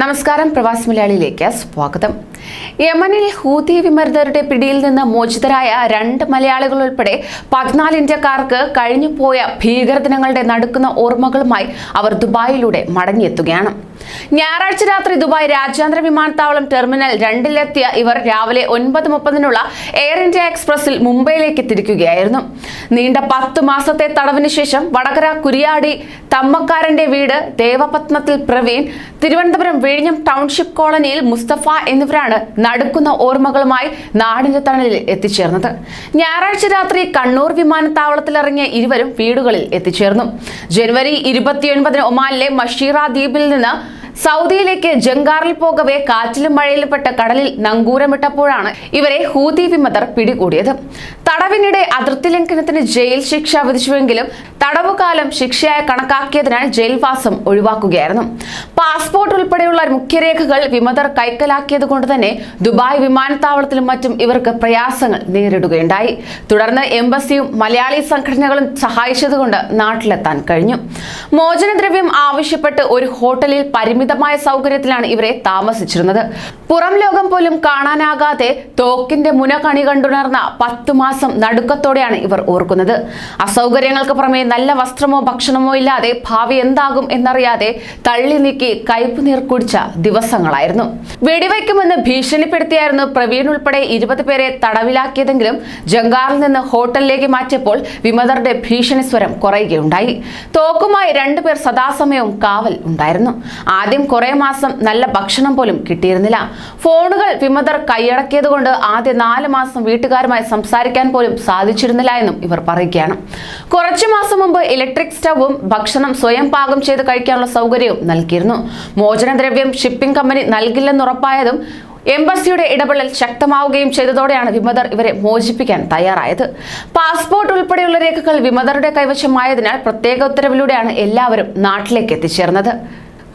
നമസ്കാരം പ്രവാസി മലയാളിയിലേക്ക് സ്വാഗതം. യമനിൽ ഹൂതി വിമർദ്ദരുടെ പിടിയിൽ നിന്ന് മോചിതരായ രണ്ട് മലയാളികൾ ഉൾപ്പെടെ പതിനാല് ഇന്ത്യക്കാർക്ക് കഴിഞ്ഞുപോയ ഭീകരദിനങ്ങളുടെ നടുക്കുന്ന ഓർമ്മകളുമായി അവർ ദുബായിലൂടെ മടങ്ങിയെത്തുകയാണ്. ഞായറാഴ്ച രാത്രി ദുബായ് രാജ്യാന്തര വിമാനത്താവളം ടെർമിനൽ രണ്ടിലെത്തിയ ഇവർ രാവിലെ ഒൻപത് മുപ്പതിനുള്ള എയർ ഇന്ത്യ എക്സ്പ്രസിൽ മുംബൈയിലേക്ക് തിരിക്കുകയായിരുന്നു. നീണ്ട പത്ത് മാസത്തെ തടവിന് ശേഷം വടകര കുരിയാടി തമ്മക്കാരന്റെ വീട് ദേവപത്നത്തിൽ പ്രവീൺ തിരുവനന്തപുരം വിഴിഞ്ഞം ടൗൺഷിപ്പ് കോളനിയിൽ മുസ്തഫ എന്നിവരാണ് നടുക്കുന്ന ഓർമ്മകളുമായി നാടിന്റെ തണലിൽ എത്തിച്ചേർന്നത്. ഞായറാഴ്ച രാത്രി കണ്ണൂർ വിമാനത്താവളത്തിലിറങ്ങിയ ഇരുവരും വീടുകളിൽ എത്തിച്ചേർന്നു. ജനുവരി ഇരുപത്തിയൊൻപതിന് ഒമാനിലെ മഷീറ ദ്വീപിൽ നിന്ന് സൗദിയിലേക്ക് ജങ്കാറിൽ പോകവെ കാറ്റിലും മഴയിലും പെട്ട കടലിൽ നങ്കൂരമിട്ടപ്പോഴാണ് ഇവരെ ഹൂതി വിമതർ പിടികൂടിയത്. തടവിനിടെ അതിർത്തി ലംഘനത്തിന് ജയിൽ ശിക്ഷ വിധിച്ചുവെങ്കിലും തടവുകാലം ശിക്ഷയായി കണക്കാക്കിയതിനാൽ ജയിൽവാസം ഒഴിവാക്കുകയായിരുന്നു. പാസ്പോർട്ട് ഉൾപ്പെടെയുള്ള മുഖ്യരേഖകൾ വിമതർ കൈക്കലാക്കിയത് കൊണ്ട് തന്നെ ദുബായ് വിമാനത്താവളത്തിലും മറ്റും ഇവർക്ക് പ്രയാസങ്ങൾ നേരിടുകയുണ്ടായി. തുടർന്ന് എംബസിയും മലയാളി സംഘടനകളും സഹായിച്ചതുകൊണ്ട് നാട്ടിലെത്താൻ കഴിഞ്ഞു. മോചനദ്രവ്യം ആവശ്യപ്പെട്ട് ഒരു ഹോട്ടലിൽ പരിമിതമായ സൗകര്യത്തിലാണ് ഇവരെ താമസിച്ചിരുന്നത്. പുറം ലോകം പോലും കാണാനാകാതെ തോക്കിന്റെ മുന കണി കണ്ടുണർന്ന പത്തു മാസം നടുക്കത്തോടെയാണ് ഇവർ ഓർക്കുന്നത്. അസൗകര്യങ്ങൾക്ക് പുറമെ നല്ല വസ്ത്രമോ ഭക്ഷണമോ ഇല്ലാതെ ഭാവി എന്താകും എന്നറിയാതെ തള്ളി നീക്കി കയ്പ് നീർ കുടിച്ച ദിവസങ്ങളായിരുന്നു. വെടിവയ്ക്കുമെന്ന് ഭീഷണിപ്പെടുത്തിയായിരുന്നു പ്രവീൺ ഉൾപ്പെടെ ഇരുപത് പേരെ തടവിലാക്കിയതെങ്കിലും ജങ്കാറിൽ നിന്ന് ഹോട്ടലിലേക്ക് മാറ്റിയപ്പോൾ വിമതരുടെ ഭീഷണി സ്വരം കുറയുകയുണ്ടായി. തോക്കുമായി രണ്ടുപേർ സദാസമയവും കാവൽ ഉണ്ടായിരുന്നു. ആദ്യം കുറെ മാസം നല്ല ഭക്ഷണം പോലും കിട്ടിയിരുന്നില്ല. ഫോണുകൾ വിമതർ കൈയടക്കിയതുകൊണ്ട് ആദ്യ നാല് മാസം വീട്ടുകാരുമായി സംസാരിക്കാൻ പോലും സാധിച്ചിരുന്നില്ല എന്നും ഇവർ പറയുകയാണ്. കുറച്ചു മാസം മുമ്പ് ഇലക്ട്രിക് സ്റ്റവും ഭക്ഷണം സ്വയം പാകം ചെയ്ത് കഴിക്കാനുള്ള സൗകര്യവും നൽകിയിരുന്നു. മോചനദ്രവ്യം ഷിപ്പിംഗ് കമ്പനി നൽകില്ലെന്നുറപ്പായതും എംബസിയുടെ ഇടപെടൽ ശക്തമാവുകയും ചെയ്തതോടെയാണ് വിമതർ ഇവരെ മോചിപ്പിക്കാൻ തയ്യാറായത്. പാസ്പോർട്ട് ഉൾപ്പെടെയുള്ള രേഖകൾ വിമതരുടെ കൈവശമായതിനാൽ പ്രത്യേക ഉത്തരവിലൂടെയാണ് എല്ലാവരും നാട്ടിലേക്ക് എത്തിച്ചേർന്നത്.